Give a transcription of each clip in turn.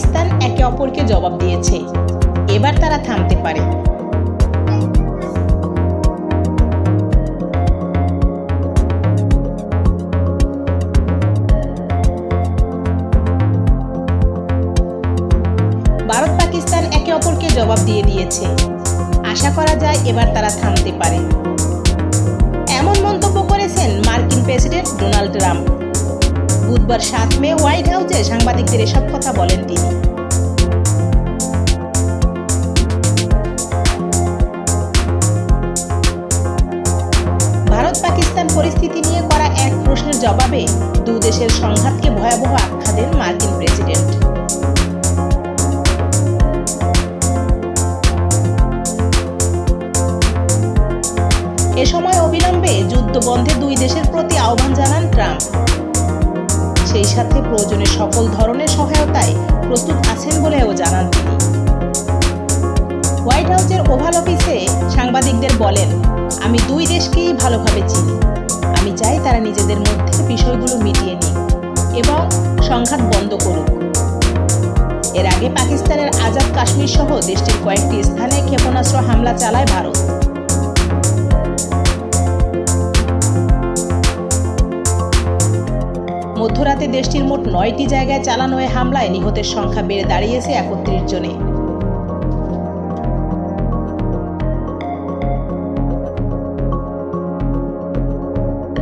একে অপরকে জবাব দিয়েছে। এবার তারা থামতে পারে। ভারত পাকিস্তান একে অপরকে জবাব দিয়ে দিয়েছে। আশা করা যায় এবার তারা থামতে পারে। এমন মন্তব্য করেছেন মার্কিন প্রেসিডেন্ট ডোনাল্ড ট্রাম্প। বুধবার সাত মে হোয়াইট হাউসে সাংবাদিকদের এসব কথা বলেন তিনি। ভারত পাকিস্তান পরিস্থিতি নিয়ে করা এক প্রশ্নের জবাবে দু দেশের সংঘাতকে ভয়াবহ আখ্যা দেন মার্কিন প্রেসিডেন্ট। এ সময় অবিলম্বে যুদ্ধ বন্ধে দুই দেশের প্রতি আহ্বান জানান ট্রাম্প। সেই সাথে প্রয়োজনে সকল ধরনের সহায়তায় প্রস্তুত আছেন বলেও জানান তিনি। হোয়াইট হাউসের ওভাল অফিসে সাংবাদিকদের বলেন, আমি দুই দেশকেই ভালোভাবে চিনি। আমি চাই তারা নিজেদের মধ্যে বিষয়গুলো মিটিয়ে নিক এবং সংঘাত বন্ধ করুক। এর আগে পাকিস্তানের আজাদ কাশ্মীর সহ দেশটির কয়েকটি স্থানে ক্ষেপণাস্ত্র হামলা চালায় ভারত। মধ্যরাতে দেশটির মোট নয়টি জায়গায় চালানো এই হামলায় নিহতের সংখ্যা বেড়ে দাঁড়িয়েছে একত্রিশ জনে।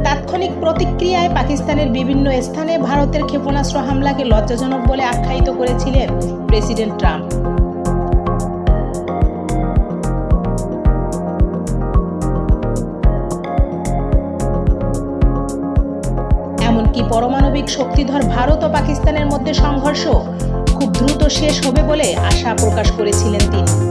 তাৎক্ষণিক প্রতিক্রিয়ায় পাকিস্তানের বিভিন্ন স্থানে ভারতের ক্ষেপণাস্ত্র হামলাকে লজ্জাজনক বলে আখ্যায়িত করেছিলেন প্রেসিডেন্ট ট্রাম্প। পারমাণবিক শক্তিধর ভারত ও পাকিস্তানের মধ্যে সংঘর্ষ খুব দ্রুত শেষ হবে বলে আশা প্রকাশ করেছিলেন তিনি।